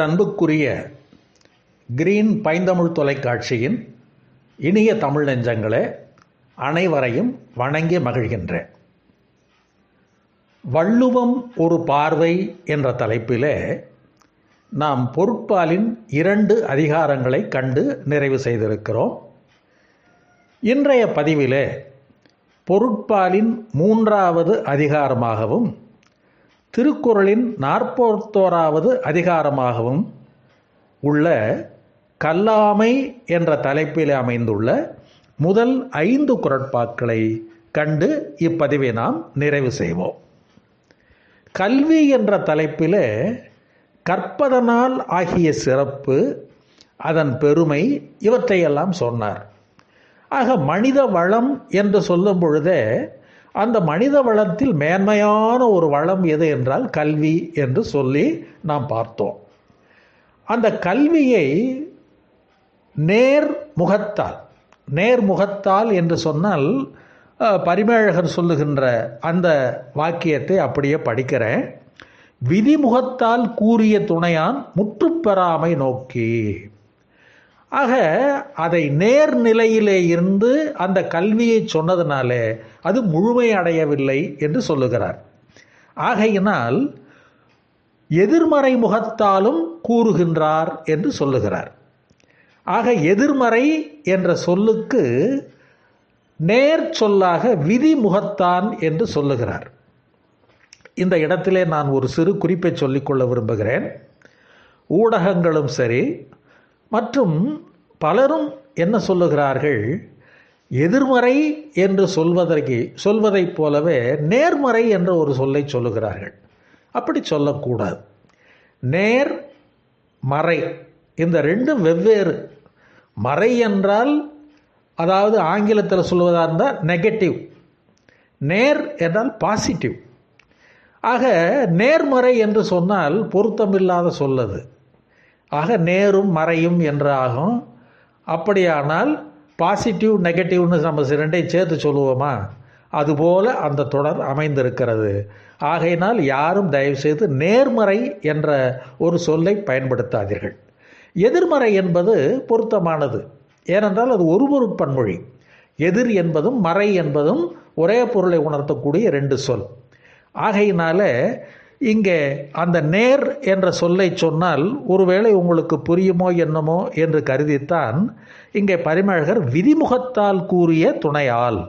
அன்புக்குரிய கிரீன் பைந்தமிழ் தொலைக்காட்சியின் இனிய தமிழ் நெஞ்சங்களே அனைவரையும் வணங்கி மகிழ்கின்றேன். வள்ளுவம் ஒரு பார்வை என்ற தலைப்பிலே நாம் பொருட்பாலின் இரண்டு அதிகாரங்களை கண்டு நிறைவு செய்திருக்கிறோம். இன்றைய பதிவிலே பொருட்பாலின் மூன்றாவது அதிகாரமாகவும் திருக்குறளின் நாற்பத்தோராவது அதிகாரமாகவும் உள்ள கல்லாமை என்ற தலைப்பில் அமைந்துள்ள முதல் ஐந்து குரட்பாக்களை கண்டு இப்பதிவை நாம் நிறைவு செய்வோம். கல்வி என்ற தலைப்பில் கற்பதனால் ஆகிய சிறப்பு அதன் பெருமை இவற்றையெல்லாம் சொன்னார். ஆக மனித வளம் என்று சொல்லும் பொழுதே அந்த மனித வளத்தில் மேன்மையான ஒரு வளம் எது என்றால் கல்வி என்று சொல்லி நாம் பார்த்தோம். அந்த கல்வியை நேர் முகத்தால் நேர் முகத்தால் என்று சொன்னால் பரிமேழகர் சொல்லுகின்ற அந்த வாக்கியத்தை அப்படியே படிக்கிறேன். விதிமுகத்தால் கூறிய துணையான் முற்றுப்பெறாமை நோக்கி. ஆக அதை நேர்நிலையிலே இருந்து அந்த கல்வியை சொன்னதுனாலே அது முழுமையடையவில்லை என்று சொல்லுகிறார். ஆகையினால் எதிர்மறை முகத்தாலும் கூறுகின்றார் என்று சொல்லுகிறார். ஆக எதிர்மறை என்ற சொல்லுக்கு நேர் சொல்லாக விதி முகத்தான் என்று சொல்லுகிறார். இந்த இடத்திலே நான் ஒரு சிறு குறிப்பை சொல்லிக்கொள்ள விரும்புகிறேன். ஊடகங்களும் சரி மற்றும் பலரும் என்ன சொல்லுகிறார்கள்? எதிர்மறை என்று சொல்வதற்கு சொல்வதைப் போலவே நேர்மறை என்ற ஒரு சொல்லை சொல்லுகிறார்கள். அப்படி சொல்லக்கூடாது. நேர் மறை இந்த ரெண்டும் வெவ்வேறு. மறை என்றால் அதாவது ஆங்கிலத்தில் சொல்வதாக இருந்தால் நெகட்டிவ் நேர் என்றால் பாசிட்டிவ் ஆக நேர்மறை என்று சொன்னால் பொருத்தமில்லாத சொல்லது. ஆக நேரும் மறையும் என்று ஆகும் அப்படியானால் பாசிட்டிவ் நெகட்டிவ்னு நம்ம ரெண்டையும் சேர்த்து சொல்லுவோமா? அதுபோல் அந்த தொடர் அமைந்திருக்கிறது. ஆகையினால் யாரும் தயவுசெய்து நேர்மறை என்ற ஒரு சொல்லை பயன்படுத்தாதீர்கள். எதிர்மறை என்பது பொருத்தமானது. ஏனென்றால் அது ஒரு பொருட்பன்மொழி எதிர் என்பதும் மறை என்பதும் ஒரே பொருளை உணர்த்தக்கூடிய ரெண்டு சொல். ஆகையினால இங்கே அந்த நேர் என்ற சொல்லை சொன்னால் ஒருவேளை உங்களுக்கு புரியுமோ என்னமோ என்று கருதித்தான் இங்கே பரிமழகர் விதிமுகத்தால் கூறிய துணையால்.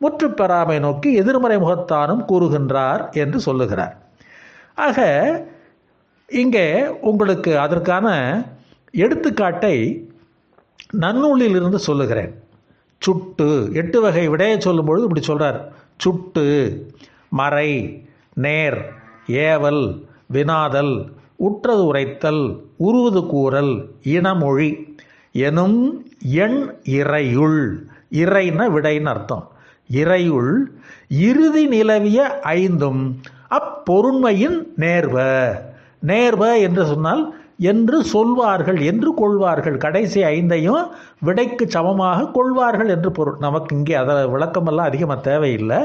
முற்றுப்பெறாமை நோக்கி எதிர்மறை முகத்தானும் கூறுகின்றார் என்று சொல்லுகிறார். ஆக இங்கே உங்களுக்கு அதற்கான எடுத்துக்காட்டை நன்னூலில் இருந்து சொல்லுகிறேன். சுட்டு எட்டு வகை விடையை சொல்லும்பொழுது இப்படி சொல்கிறார் சுட்டு மறை நேர் ஏவல் வினாதல் உற்றது உரைத்தல் உருவது கூறல் இனமொழி எனும் எண் இறையுள் இறைன விடைன்னு அர்த்தம். இறையுள் இறுதி நிலவிய ஐந்தும் அப்பொருண்மையின் நேர்வ. நேர்வ என்று சொன்னால் என்று சொல்வார்கள் என்று கொள்வார்கள். கடைசி ஐந்தையும் விடைக்கு சமமாக கொள்வார்கள் என்று பொருள். நமக்கு இங்கே அதை விளக்கமெல்லாம் அதிகமாக தேவையில்லை.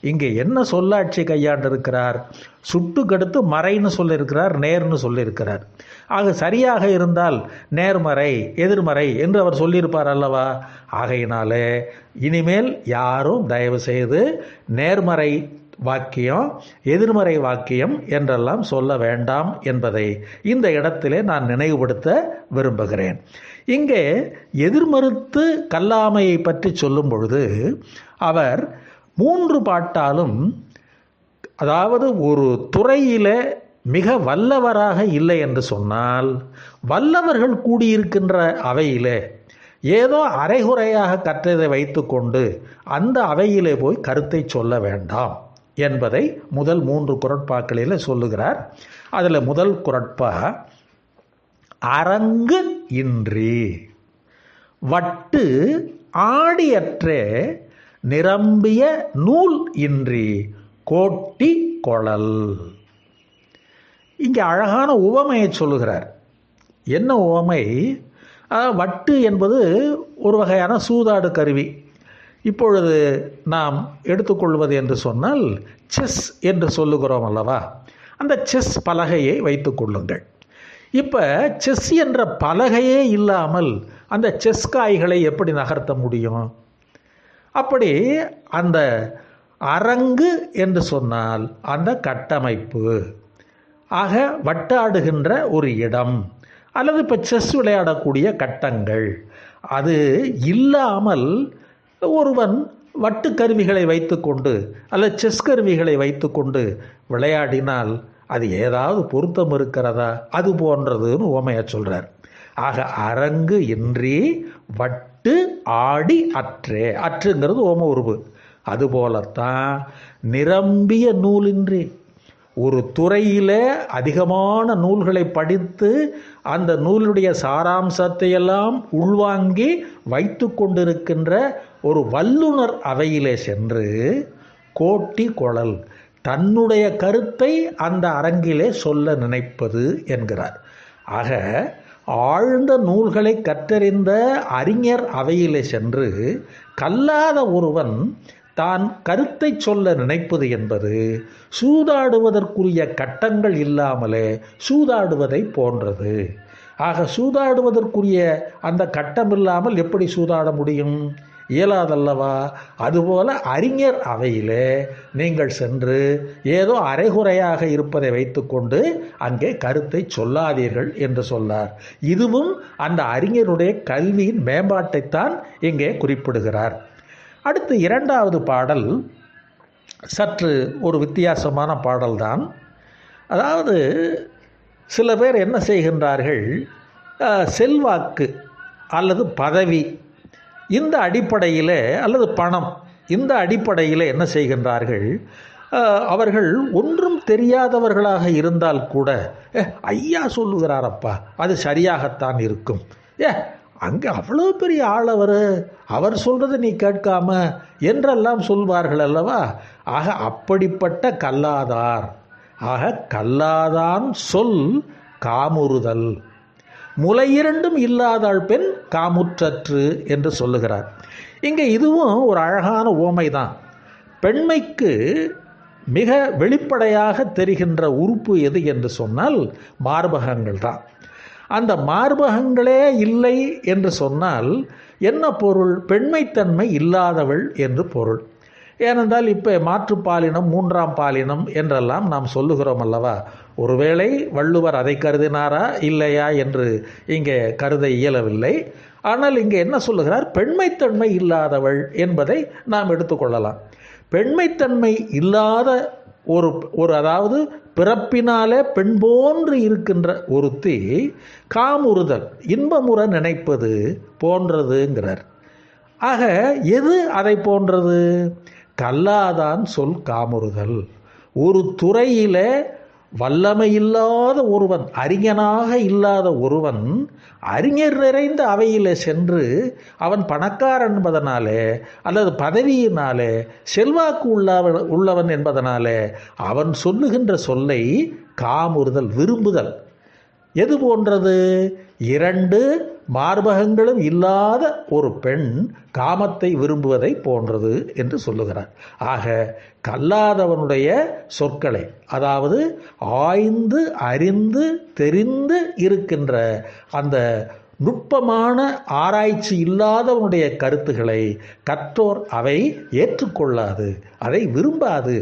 இங்கே என்ன சொல்லாட்சி கையாண்டிருக்கிறார்? சுட்டு கடுத்து மறைன்னு சொல்லியிருக்கிறார் நேர்னு சொல்லியிருக்கிறார். ஆக சரியாக இருந்தால் நேர்மறை எதிர்மறை என்று அவர் சொல்லியிருப்பார் அல்லவா? ஆகையினாலே இனிமேல் யாரும் தயவு செய்து நேர்மறை வாக்கியம் எதிர்மறை வாக்கியம் என்றெல்லாம் சொல்ல வேண்டாம் என்பதை இந்த இடத்திலே நான் நினைவுபடுத்த விரும்புகிறேன். இங்கே எதிர்மறுத்து கல்லாமையை பற்றி சொல்லும் பொழுது அவர் மூன்று பாட்டாலும் அதாவது ஒரு துறையில் மிக வல்லவராக இல்லை என்று சொன்னால் வல்லவர்கள் கூடியிருக்கின்ற அவையிலே ஏதோ அரைகுறையாக கற்றதை வைத்துக்கொண்டு அந்த அவையிலே போய் கருத்தை சொல்ல வேண்டாம். என்பதை முதல் மூன்று குரட்பாக்களில் சொல்லுகிறார். அதில் முதல் குரட்பா அரங்கு இன்றி வட்டு ஆடியற்றே நிரம்பிய நூல் இன்றி கோட்டி கொழல். இங்கே அழகான உவமையை சொல்லுகிறார். என்ன உவமை? வட்டு என்பது ஒரு வகையான சூதாடு கருவி. இப்பொழுது நாம் எடுத்துக்கொள்வது என்று சொன்னால் செஸ் என்று சொல்லுகிறோம் அல்லவா? அந்த செஸ் பலகையை வைத்துக் கொள்ளுங்கள். இப்போ செஸ் என்ற பலகையே இல்லாமல் அந்த செஸ் காய்களை எப்படி நகர்த்த முடியும்? அப்படி அந்த அரங்கு என்று சொன்னால் அந்த கட்டமைப்பு. ஆக வட்டாடுகின்ற ஒரு இடம் அல்லது இப்போ செஸ் விளையாடக்கூடிய கட்டங்கள். அது இல்லாமல் ஒருவன் வட்டு கருவிகளை வைத்துக்கொண்டு அல்லது செஸ் கருவிகளை வைத்துக்கொண்டு விளையாடினால் அது ஏதாவது பொருத்தம் இருக்கிறதா? அது போன்றதுன்னு ஓமையா சொல்கிறார் ஆக அரங்கு இன்றி வட்டு ஆடி அற்றே. அற்றுங்கிறது ஓம உருவு. அதுபோலத்தான் நிரம்பிய நூலின்றி. ஒரு துறையில் அதிகமான நூல்களை படித்து அந்த நூலுடைய சாராம்சத்தை எல்லாம் உள்வாங்கி வைத்து கொண்டிருக்கின்ற ஒரு வல்லுனர் அவையிலே சென்று கோட்டி குழல் தன்னுடைய கருத்தை அந்த அரங்கிலே சொல்ல நினைப்பது என்கிறார். ஆக ஆழ்ந்த நூல்களை கற்றறிந்த அறிஞர் அவையிலே சென்று கல்லாத ஒருவன் தான் கருத்தை சொல்ல நினைப்பது என்பது சூதாடுவதற்குரிய கட்டங்கள் இல்லாமலே சூதாடுவதை போன்றது. ஆக சூதாடுவதற்குரிய அந்த கட்டம் இல்லாமல் எப்படி சூதாட முடியும்? இயலாதல்லவா? அதுபோல அறிஞர் அவையிலே நீங்கள் சென்று ஏதோ அரைகுறையாக இருப்பதை வைத்துக்கொண்டு அங்கே கருத்தை சொல்லாதீர்கள் என்று சொன்னார் இதுவும் அந்த அறிஞருடைய கல்வியின் மேம்பாட்டைத்தான் இங்கே குறிப்பிடுகிறார். அடுத்து இரண்டாவது பாடல் சற்று ஒரு வித்தியாசமான பாடல்தான். அதாவது சில பேர் என்ன செய்கின்றார்கள் செல்வாக்கு அல்லது பதவி இந்த அடிப்படையில் அல்லது பணம் இந்த அடிப்படையில் என்ன செய்கின்றார்கள் அவர்கள் ஒன்றும் தெரியாதவர்களாக இருந்தால் கூட ஏ ஐயா சொல்லுகிறாரப்பா அது சரியாகத்தான் இருக்கும். ஏ அங்கே அவ்வளோ பெரிய ஆள் அவர் அவர் சொல்கிறத நீ கேட்காம என்றெல்லாம் சொல்வார்கள் அல்லவா? ஆக அப்படிப்பட்ட கல்லாதார். ஆக கல்லாதான் சொல் காமுறுதல். முலையிரண்டும் இல்லாதாள் பெண் காமுற்றற்று என்று சொல்லுகிறார். இங்கே இதுவும் ஒரு அழகான ஓமை தான் பெண்மைக்கு மிக வெளிப்படையாக தெரிகின்ற உறுப்பு எது என்று சொன்னால் மார்பகங்கள் தான் அந்த மார்பகங்களே இல்லை என்று சொன்னால் என்ன பொருள்? பெண்மைத்தன்மை இல்லாதவள் என்று பொருள். ஏனென்றால் இப்போ மாற்றுப்பாலினம் மூன்றாம் பாலினம் என்றெல்லாம் நாம் சொல்லுகிறோம் அல்லவா? ஒருவேளை வள்ளுவர் அதை கருதினாரா இல்லையா என்று இங்கே கருத இயலவில்லை. ஆனால் இங்கே என்ன சொல்லுகிறார்? பெண்மைத்தன்மை இல்லாதவள் என்பதை நாம் எடுத்துக்கொள்ளலாம் பெண்மைத்தன்மை இல்லாத ஒரு ஒரு அதாவது பிறப்பினாலே பெண் போன்று இருக்கின்ற ஒருத்தி காமுறுதல் இன்பமுற நினைப்பது போன்றதுங்கிறார். ஆக எது அதை போன்றது? கல்லாதான் சொல் காமுறுதல். ஒரு துறையிலே வல்லமை இல்லாத ஒருவன் அறிஞனாக இல்லாத ஒருவன் அறிஞர் நிறைந்த அவையில் சென்று அவன் பணக்காரன் என்பதனாலே அல்லது பதவியினாலே செல்வாக்கு உள்ளவன் உள்ளவன் என்பதனாலே அவன் சொல்லுகின்ற சொல்லை காமுறுதல் விரும்புதல். எது போன்றது? இரண்டு மார்பகங்களும் இல்லாத ஒரு பெண் காமத்தை விரும்புவதை போன்றது என்று சொல்லுகிறார். ஆக கல்லாதவனுடைய சொற்களை அதாவது ஆய்ந்து அறிந்து தெரிந்து இருக்கின்ற அந்த நுட்பமான ஆராய்ச்சி இல்லாதவனுடைய கருத்துக்களை கற்றோர் அவை ஏற்றுக்கொள்ளாது அதை விரும்பாது.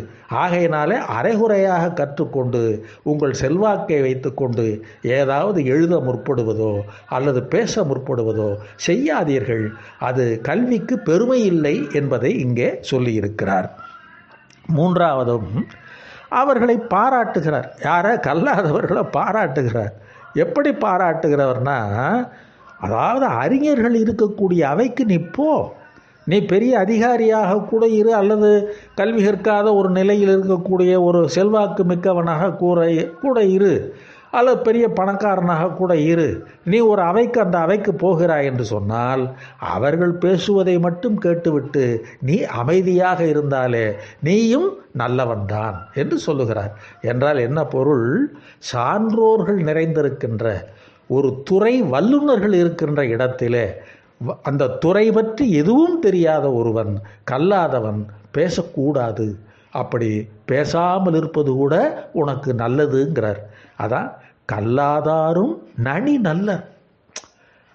ஆகையினாலே அரைகுறையாக கற்றுக்கொண்டு உங்கள் செல்வாக்கை வைத்துக்கொண்டு ஏதாவது எழுத முற்படுவதோ அல்லது பேச முற்படுவதோ செய்யாதீர்கள். அது கல்விக்கு பெருமை இல்லை என்பதை இங்கே சொல்லியிருக்கிறார். மூன்றாவதும் அவர்களை பாராட்டுகிறார். யாரை? கல்லாதவர்களை பாராட்டுகிறார். எப்படி பாராட்டுகிறவர்னா அதாவது அறிஞர்கள் இருக்கக்கூடிய அவைக்கு நீ போ. நீ பெரிய அதிகாரியாக கூட இரு அல்லது கல்வி கற்காத ஒரு நிலையில் இருக்கக்கூடிய ஒரு செல்வாக்கு மிக்கவனாக கூற கூட இரு. அல்லது பெரிய பணக்காரனாக கூட இரு. நீ ஒரு அவைக்கு அந்த அவைக்கு போகிறாய் என்று சொன்னால் அவர்கள் பேசுவதை மட்டும் கேட்டுவிட்டு நீ அமைதியாக இருந்தாலே நீயும் நல்லவன்தான் என்று சொல்லுகிறார். என்றால் என்ன பொருள்? சான்றோர்கள் நிறைந்திருக்கின்ற ஒரு துறை வல்லுநர்கள் இருக்கின்ற இடத்திலே அந்த துறை பற்றி எதுவும் தெரியாத ஒருவன் கல்லாதவன் பேசக்கூடாது. அப்படி பேசாமல் இருப்பது கூட உனக்கு நல்லதுங்கிறார். அதான் கல்லாதாரும் நனி நல்லர்.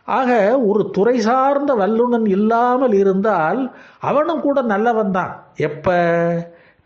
ஆக ஒரு துறை சார்ந்த வல்லுனன் இல்லாமல் இருந்தால் அவனும் கூட நல்லவன் தான் எப்ப?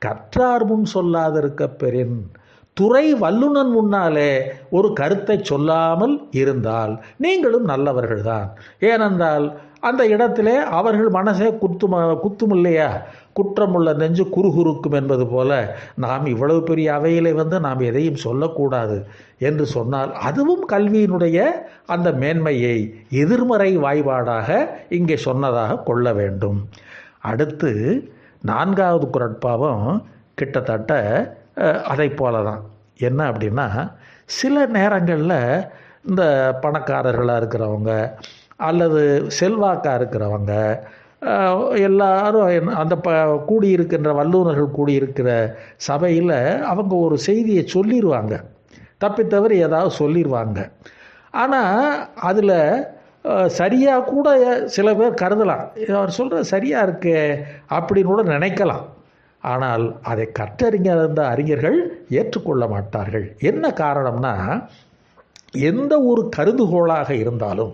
கற்றார் முன் சொல்லாதிருக்க பெறின். துறை வல்லுநன் முன்னாலே ஒரு கருத்தை சொல்லாமல் இருந்தால் நீங்களும் நல்லவர்கள்தான். ஏனென்றால் அந்த இடத்திலே அவர்கள் மனசே குத்தும குத்தும் இல்லையா குற்றமுள்ள நெஞ்சு குறுகுறுக்கும் என்பது போல நாம் இவ்வளவு பெரிய அவையிலே வந்து நாம் எதையும் சொல்லக்கூடாது என்று சொன்னால் அதுவும் கல்வியினுடைய அந்த மேன்மையை எதிர்மறை வாய்பாடாக இங்கே சொன்னதாக கொள்ள வேண்டும். அடுத்து நான்காவது குரட்பாவம் கிட்டத்தட்ட அதை போல தான் என்ன அப்படின்னா சில நேரங்களில் இந்த பணக்காரர்களாக இருக்கிறவங்க அல்லது செல்வாக்காக இருக்கிறவங்க எல்லாரும் என்ன- அந்த ப கூடியிருக்கின்ற வல்லுநர்கள் கூடியிருக்கிற சபையில் அவங்க ஒரு செய்தியை சொல்லிடுவாங்க தப்பித்தவறி ஏதாவது சொல்லிடுவாங்க ஆனால் அதில் சரியாக கூட சில பேர் கருதலாம். அவர் சொல்கிற சரியாக இருக்கே அப்படின்னு கூட நினைக்கலாம். ஆனால் அதை கற்றறிஞர் இருந்த அறிஞர்கள் ஏற்றுக்கொள்ள மாட்டார்கள். என்ன காரணம்னா எந்த ஒரு கருதுகோளாக இருந்தாலும்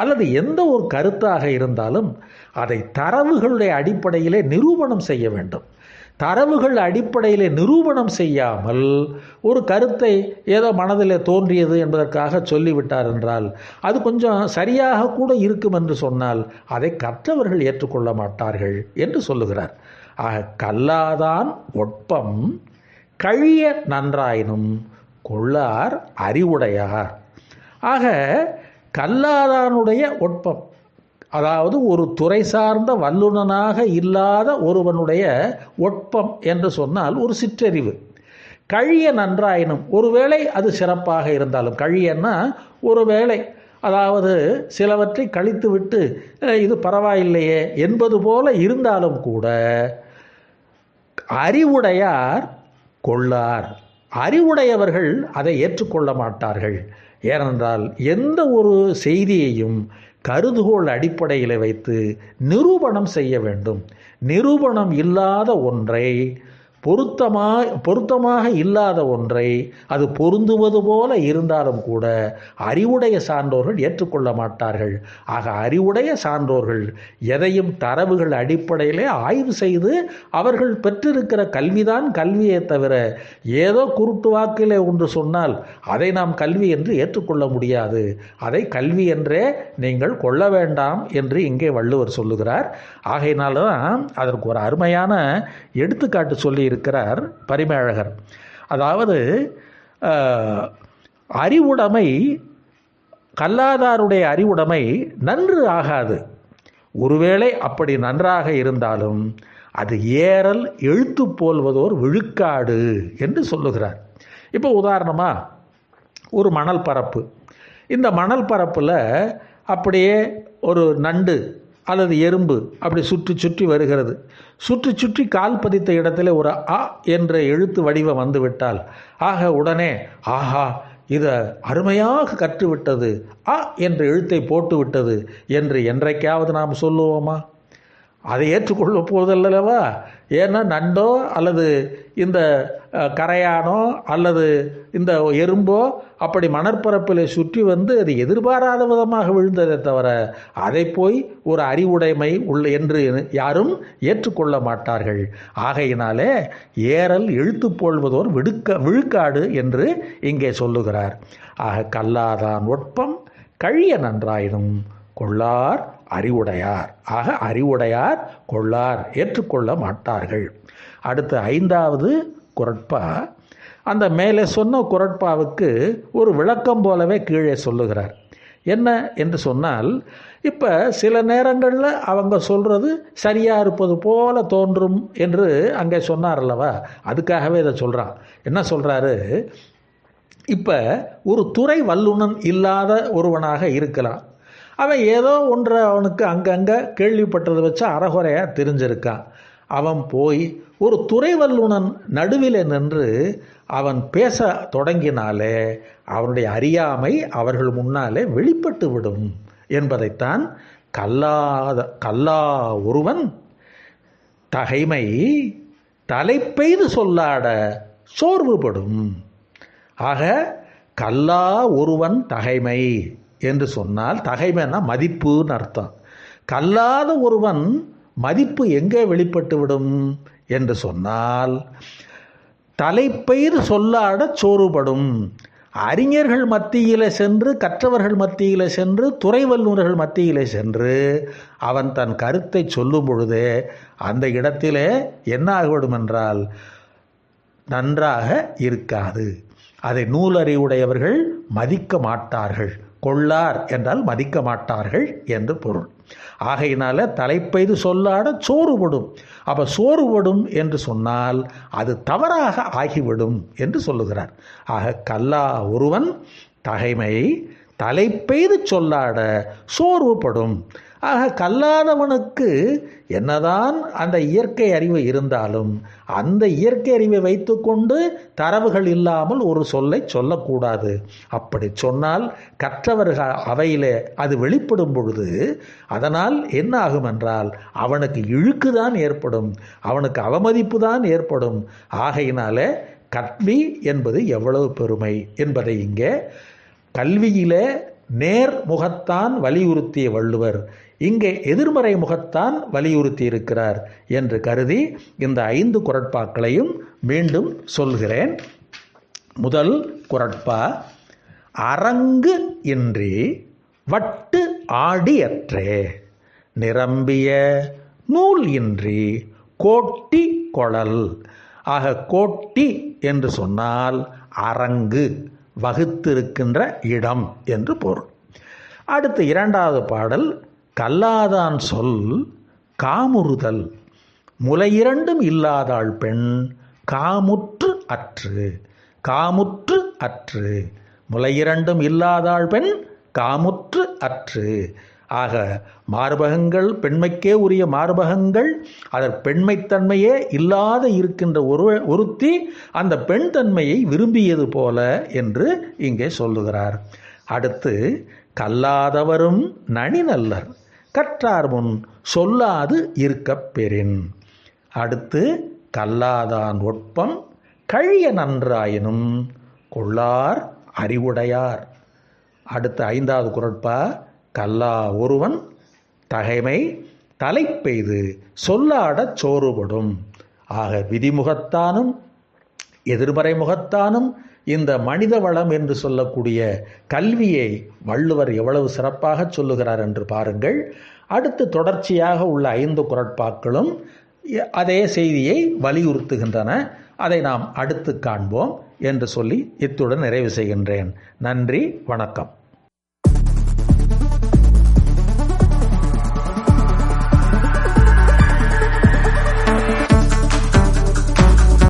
அல்லது எந்த ஒரு கருத்தாக இருந்தாலும் அதை தரவுகளுடைய அடிப்படையிலே நிரூபணம் செய்ய வேண்டும். தரவுகள் அடிப்படையிலே நிரூபணம் செய்யாமல் ஒரு கருத்தை ஏதோ மனதில் தோன்றியது என்பதற்காக சொல்லிவிட்டார் என்றால் அது கொஞ்சம் சரியாக கூட இருக்கும் என்று சொன்னால் அதை கற்றவர்கள் ஏற்றுக்கொள்ள மாட்டார்கள் என்று சொல்லுகிறார். கல்லாதான் ஒட்பம் கழிய நன்றாயினும் கொள்ளார் அறிவுடையார். ஆக கல்லாதானுடைய ஒட்பம் அதாவது ஒரு துறை சார்ந்த வல்லுனனாக இல்லாத ஒருவனுடைய ஒட்பம் என்று சொன்னால் ஒரு சிற்றறிவு. கழிய நன்றாயினும் ஒருவேளை அது சிறப்பாக இருந்தாலும் கழியன்னா ஒருவேளை அதாவது சிலவற்றை கழித்து விட்டு இது பரவாயில்லையே என்பது போல இருந்தாலும் கூட அறிவுடையார் கொள்ளார். அறிவுடையவர்கள் அதை ஏற்றுக்கொள்ள மாட்டார்கள். ஏனென்றால் எந்த ஒரு செய்தியையும் கருதுகோள் அடிப்படையில் வைத்து நிரூபணம் செய்ய வேண்டும். நிரூபணம் இல்லாத ஒன்றை பொருத்தமாக பொருத்தமாக இல்லாத ஒன்றை அது பொருந்துவது போல இருந்தாலும் கூட அறிவுடைய சான்றோர்கள் ஏற்றுக்கொள்ள மாட்டார்கள். ஆக அறிவுடைய சான்றோர்கள் எதையும் தரவுகள் அடிப்படையிலே ஆய்வு செய்து அவர்கள் பெற்றிருக்கிற கல்விதான் கல்வியை தவிர ஏதோ குருட்டு வாக்கிலே ஒன்று சொன்னால் அதை நாம் கல்வி என்று ஏற்றுக்கொள்ள முடியாது. அதை கல்வி என்றே நீங்கள் கொள்ள வேண்டாம் என்று இங்கே வள்ளுவர் சொல்லுகிறார். ஆகையினால்தான் அதற்கு ஒரு அருமையான எடுத்துக்காட்டு சொல்லி இருக்கிறார் பரிமேழகர். அதாவது அறிவுடைமை கல்லாதாருடைய அறிவுடைமை நன்று ஆகாது. ஒருவேளை அப்படி நன்றாக இருந்தாலும் அது ஏறல் எழுத்து போல்வதோர் விழுக்காடு என்று சொல்லுகிறார். இப்போ உதாரணமா ஒரு மணல் பரப்பு. இந்த மணல் பரப்பில் அப்படியே ஒரு நண்டு அல்லது எறும்பு அப்படி சுற்றி சுற்றி வருகிறது. சுற்றி சுற்றி கால் பதித்த இடத்துல ஒரு அ என்ற எழுத்து வடிவம் வந்துவிட்டால் ஆக உடனே ஆஹா இதை அருமையாக கற்றுவிட்டது. அ என்ற எழுத்தை போட்டுவிட்டது என்று என்றைக்காவது நாம் சொல்லுவோமா? அதை ஏற்றுக்கொள்ள போவதில்லவா ஏன்னா நண்டோ அல்லது இந்த கரையானோ அல்லது இந்த எறும்போ அப்படி மணற்பரப்பில் சுற்றி வந்து அது எதிர்பாராத விதமாக விழுந்ததை தவிர அதை போய் ஒரு அறிவுடைமை உள்ள என்று யாரும் ஏற்றுக்கொள்ள மாட்டார்கள். ஆகையினாலே ஏறல் இழுத்து போல்வதோர் விடுக்க விழுக்காடு என்று இங்கே சொல்லுகிறார். ஆக கல்லாதான் ஒட்பம் கழிய நன்றாயினும் கொள்ளார் அறிவுடையார். ஆக அறிவுடையார் கொள்ளார் ஏற்றுக்கொள்ள மாட்டார்கள். அடுத்து ஐந்தாவது குரட்பா. அந்த மேலே சொன்ன குரட்பாவுக்கு ஒரு விளக்கம் போலவே கீழே சொல்லுகிறார். என்ன என்று சொன்னால் இப்போ சில நேரங்களில் அவங்க சொல்கிறது சரியாக இருப்பது போல தோன்றும் என்று அங்கே சொன்னார் அல்லவா? அதுக்காகவே இதை சொல்கிறான் என்ன சொல்கிறாரு இப்போ ஒரு துறை வல்லுனன் இல்லாத ஒருவனாக இருக்கலாம். அவன் ஏதோ ஒன்றை அவனுக்கு அங்கங்கே கேள்விப்பட்டதை வச்சு அறகுறையாக தெரிஞ்சிருக்கான் அவன் போய் ஒரு துறை வல்லுனன் நடுவில் நின்று அவன் பேச தொடங்கினாலே அவனுடைய அறியாமை அவர்கள் முன்னாலே வெளிப்பட்டு விடும் என்பதைத்தான் கல்லாத கல்லா ஒருவன் தகைமை தலைப்பெய்து சொல்லாட சோர்வுபடும். ஆக கல்லா ஒருவன் தகைமை என்று சொன்னால் தகைமைன்னா மதிப்புன்னு அர்த்தம். கல்லாத ஒருவன் மதிப்பு எங்கே வெளிப்பட்டு விடும் என்று சொன்னால் தலைப்பயிர் சொல்லாட சோறுபடும். அறிஞர்கள் மத்தியில் சென்று கற்றவர்கள் மத்தியில் சென்று துறை வல்லுநர்கள் மத்தியில் சென்று அவன் தன் கருத்தை சொல்லும் பொழுது அந்த இடத்திலே என்ன ஆகிவிடும் என்றால் நன்றாக இருக்காது. அதை நூலறிவுடையவர்கள் மதிக்க மாட்டார்கள். கொள்ளார் என்றால் மதிக்க மாட்டார்கள் என்று பொருள். ஆகையினால தலைப்பெய்து சொல்லாட சோறுபடும். அப்போ சோறுபடும் என்று சொன்னால் அது தவறாக ஆகிவிடும் என்று சொல்லுகிறார். ஆக கல்லா ஒருவன் தகைமை தலைப்பெய்து சொல்லாட சோர்வுபடும் ஆக கல்லாதவனுக்கு என்னதான் அந்த இயற்கை அறிவு இருந்தாலும் அந்த இயற்கை அறிவை வைத்துக்கொண்டு தரவுகள் இல்லாமல் ஒரு சொல்லை சொல்லக்கூடாது. அப்படி சொன்னால் கற்றவர்கள் அவையிலே அது வெளிப்படும் பொழுது அதனால் என்ன ஆகும் என்றால் அவனுக்கு இழுக்கு தான் ஏற்படும் அவனுக்கு அவமதிப்பு தான் ஏற்படும். ஆகையினாலே கல்வி என்பது எவ்வளவு பெருமை என்பதை இங்கே கல்வியிலே நேர் முகத்தான் வலியுறுத்திய வள்ளுவர். இங்கே எதிர்மறை முகத்தான் வலியுறுத்தி இருக்கிறார் என்று கருதி இந்த ஐந்து குரட்பாக்களையும் மீண்டும் சொல்கிறேன். முதல் குரட்பா அரங்கு இன்றி வட்டு ஆடியற்றே நிரம்பிய நூல் இன்றி கோட்டி கொழல். ஆக கோட்டி என்று சொன்னால் அரங்கு வகுத்திருக்கின்ற இடம் என்று பொருள். அடுத்து இரண்டாவது பாடல் கல்லாதான் சொல் காமுறுதல். முலையிரண்டும் இல்லாதாள் பெண் காமுற்று அற்று காமுற்று அற்று. முலையிரண்டும் இல்லாதாள் பெண் காமுற்று அற்று. ஆக மார்பகங்கள் பெண்மைக்கே உரிய மார்பகங்கள் அதன் பெண்மைத்தன்மையே இல்லாத இருக்கின்ற ஒரு ஒருத்தி அந்த பெண் தன்மையை விரும்பியது போல என்று இங்கே சொல்லுகிறார். அடுத்து கல்லாதவரும் நனி நல்லர். கற்றார் முன் சொல்லாது இருக்கப் பெறின். அடுத்து கல்லாதான் ஒட்பம் கழிய நன்றாயினும் கொள்ளார் அறிவுடையார். அடுத்த ஐந்தாவது குரட்பா கல்லா ஒருவன் தகைமை தலைப்பெய்து சொல்லாடச் சோறுபடும். ஆக விதிமுகத்தானும் எதிர்மறை முகத்தானும் இந்த மனித வளம் என்று சொல்லக்கூடிய கல்வியை வள்ளுவர் எவ்வளவு சிறப்பாக சொல்லுகிறார் என்று பாருங்கள். அடுத்து தொடர்ச்சியாக உள்ள ஐந்து குரட்பாக்களும் அதே செய்தியை வலியுறுத்துகின்றன. அதை நாம் அடுத்து காண்போம் என்று சொல்லி இத்துடன் நிறைவு செய்கின்றேன். நன்றி வணக்கம்.